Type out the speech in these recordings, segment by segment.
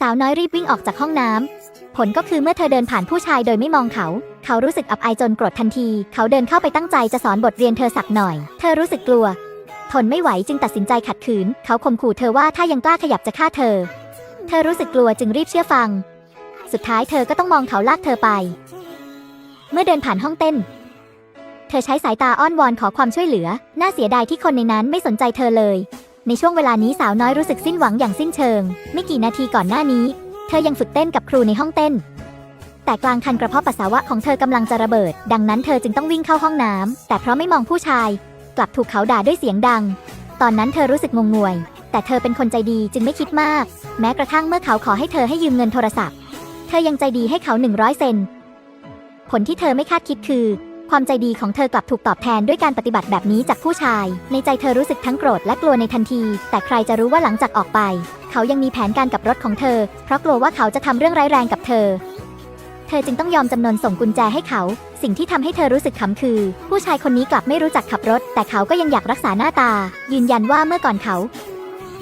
สาวน้อยรีบวิ่งออกจากห้องน้ำผลก็คือเมื่อเธอเดินผ่านผู้ชายโดยไม่มองเขา เขารู้สึกอับอายจนโกรธทันที เขาเดินเข้าไปตั้งใจจะสอนบทเรียนเธอสักหน่อย เธอรู้สึกกลัว ทนไม่ไหวจึงตัดสินใจขัดขืน เขาข่มขู่เธอว่าถ้ายังกล้าขยับจะฆ่าเธอ เธอรู้สึกกลัวจึงรีบเชื่อฟัง สุดท้ายเธอก็ต้องมองเขาลากเธอไป เมื่อเดินผ่านห้องเต้น เธอใช้สายตาอ้อนวอนขอความช่วยเหลือ น่าเสียดายที่คนในนั้นไม่สนใจเธอเลย ในช่วงเวลานี้สาวน้อยรู้สึกสิ้นหวังอย่างสิ้นเชิง ไม่กี่นาทีก่อนหน้านี้ เธอยังฝึกเต้นกับครูในห้องเต้น แต่กลางคันกระเพาะปัสสาวะของเธอกำลังจะระเบิด ดังนั้นเธอจึงต้องวิ่งเข้าห้องน้ำแต่เพราะไม่มองผู้ชาย กลับถูกเขาด่าด้วยเสียงดัง ตอนนั้นเธอรู้สึกงงงวย แต่เธอเป็นคนใจดีจึงไม่คิดมาก แม้กระทั่งเมื่อเขาขอให้เธอให้ยืมเงินโทรศัพท์ เธอยังใจดีให้เขา100เซนผลที่เธอไม่คาดคิดคือ ความใจดีของเธอกลับถูกตอบแทนด้วยการปฏิบัติแบบนี้จากผู้ชาย ในใจเธอรู้สึกทั้งโกรธและกลัวในทันที แต่ใครจะรู้ว่าหลังจากออกไป เขายังมีแผนการกับรถของเธอ เพราะกลัวว่าเขาจะทำเรื่องร้ายแรงกับเธอ เธอจึงต้องยอมจำนนส่งกุญแจให้เขา สิ่งที่ทำให้เธอรู้สึกขำคือ ผู้ชายคนนี้กลับไม่รู้จักขับรถ แต่เขาก็ยังอยากรักษาหน้าตา ยืนยันว่าเมื่อก่อนเขา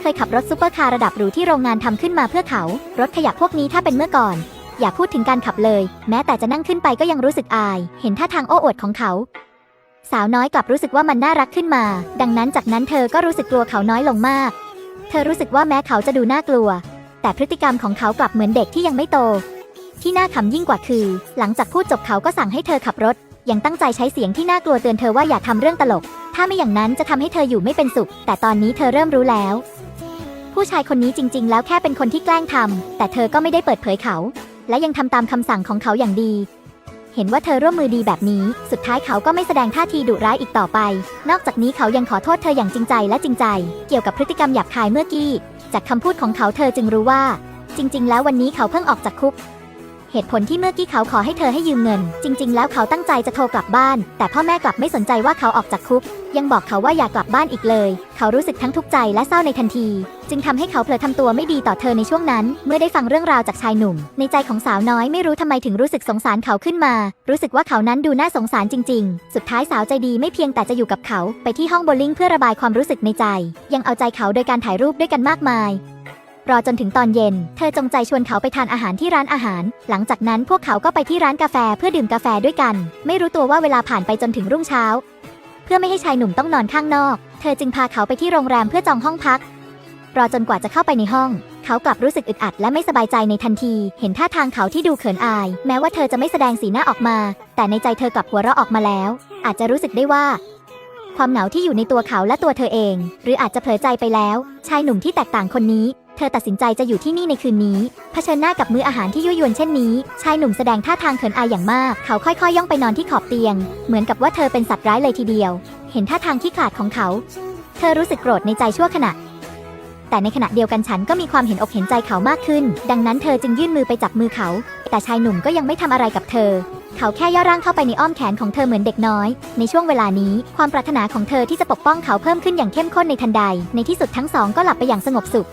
เคยขับรถซุปเปอร์คาร์ระดับหรูที่โรงงานทำขึ้นมาเพื่อเขา รถขยะพวกนี้ถ้าเป็นเมื่อก่อน อย่าพูดถึงการขับเลย แม้แต่จะนั่งขึ้นไปก็ยังรู้สึกอาย เห็นท่าทางโอ้อวดของเขา สาวน้อยกลับรู้สึกว่ามันน่ารักขึ้นมา ดังนั้นจากนั้นเธอก็รู้สึกกลัวเขาน้อยลงมาก เธอรู้สึกว่าแม้เขาจะดูน่ากลัว แต่พฤติกรรมของเขากลับเหมือนเด็กที่ยังไม่โต ที่น่าขำยิ่งกว่าคือ หลังจากพูดจบเขาก็สั่งให้เธอขับรถ ยังตั้งใจใช้เสียงที่น่ากลัวเตือนเธอว่าอย่าทำเรื่องตลก ถ้าไม่อย่างนั้นจะทำให้เธออยู่ไม่เป็นสุข แต่ตอนนี้เธอเริ่มรู้แล้วผู้ชายคนนี้จริง ๆ แล้วแค่เป็นคนที่แกล้งทำ แต่เธอก็ไม่ได้เปิดเผยเขา และยังทำตามคำสั่งของเขาอย่างดี เห็นว่าเธอร่วมมือดีแบบนี้ สุดท้ายเขาก็ไม่แสดงท่าทีดุร้ายอีกต่อไป นอกจากนี้เขายังขอโทษเธออย่างจริงใจและจริงใจ เกี่ยวกับพฤติกรรมหยาบคายเมื่อกี้ จากคำพูดของเขาเธอจึงรู้ว่า จริง ๆ แล้ววันนี้เขาเพิ่งออกจากคุก เหตุผลที่เมื่อกี้เขาขอให้เธอให้ยืมเงิน จริง ๆ แล้วเขาตั้งใจจะโทรกลับบ้าน แต่พ่อแม่กลับไม่สนใจว่าเขาออกจากคุก ยังบอกเขาว่าอย่ากลับบ้านอีกเลย เขารู้สึกทั้งทุกข์ใจและเศร้าในทันที จึงทำให้เขาเผลอทำตัวไม่ดีต่อเธอในช่วงนั้น เมื่อได้ฟังเรื่องราวจากชายหนุ่ม ในใจของสาวน้อยไม่รู้ทำไมถึงรู้สึกสงสารเขาขึ้นมา รู้สึกว่าเขานั้นดูน่าสงสารจริง ๆ สุดท้ายสาวใจดีไม่เพียงแต่จะอยู่กับเขา ไปที่ห้องโบลิ่งเพื่อระบายความรู้สึกในใจ ยังเอาใจเขาโดยการถ่ายรูปด้วยกันมากมาย รอจนถึงตอนเย็น เธอจงใจชวนเขาไปทานอาหารที่ร้านอาหาร หลังจากนั้นพวกเขาก็ไปที่ร้านกาแฟเพื่อดื่มกาแฟด้วยกัน ไม่รู้ตัวว่าเวลาผ่านไปจนถึงรุ่งเช้า เพื่อไม่ให้ชายหนุ่มต้องนอนข้างนอก เธอจึงพาเขาไปที่โรงแรมเพื่อจองห้องพัก รอจนกว่าจะเข้าไปในห้อง เขากลับรู้สึกอึดอัดและไม่สบายใจในทันที เห็นท่าทางเขาที่ดูเขินอาย แม้ว่าเธอจะไม่แสดงสีหน้าออกมา แต่ในใจเธอกลับหัวเราะออกมาแล้ว อาจจะรู้สึกได้ว่าความเหงาที่อยู่ในตัวเขาและตัวเธอเอง หรืออาจจะเผลอใจไปแล้ว ชายหนุ่มที่แตกต่างคนนี้ เธอตัดสินใจจะอยู่ที่นี่ในคืนนี้ เผชิญหน้ากับมื้ออาหารที่ยั่วยวนเช่นนี้ ชายหนุ่มแสดงท่าทางเขินอายอย่างมาก เขาค่อยๆ ย่องไปนอนที่ขอบเตียง เหมือนกับว่าเธอเป็นสัตว์ร้ายเลยทีเดียว เห็นท่าทางที่ขลาดของเขา เธอรู้สึกโกรธในใจชั่วขณะ แต่ในขณะเดียวกันฉันก็มีความเห็นอกเห็นใจเขามากขึ้น ดังนั้นเธอจึงยื่นมือไปจับมือเขา แต่ชายหนุ่มก็ยังไม่ทำอะไรกับเธอ เขาแค่ย่อร่างเข้าไปในอ้อมแขนของเธอเหมือนเด็กน้อย ในช่วงเวลานี้ ความปรารถนาของเธอที่จะปกป้องเขาเพิ่มขึ้นอย่างเข้มข้นในทันใด ในที่สุดทั้งสองก็หลับไปอย่างสงบสุข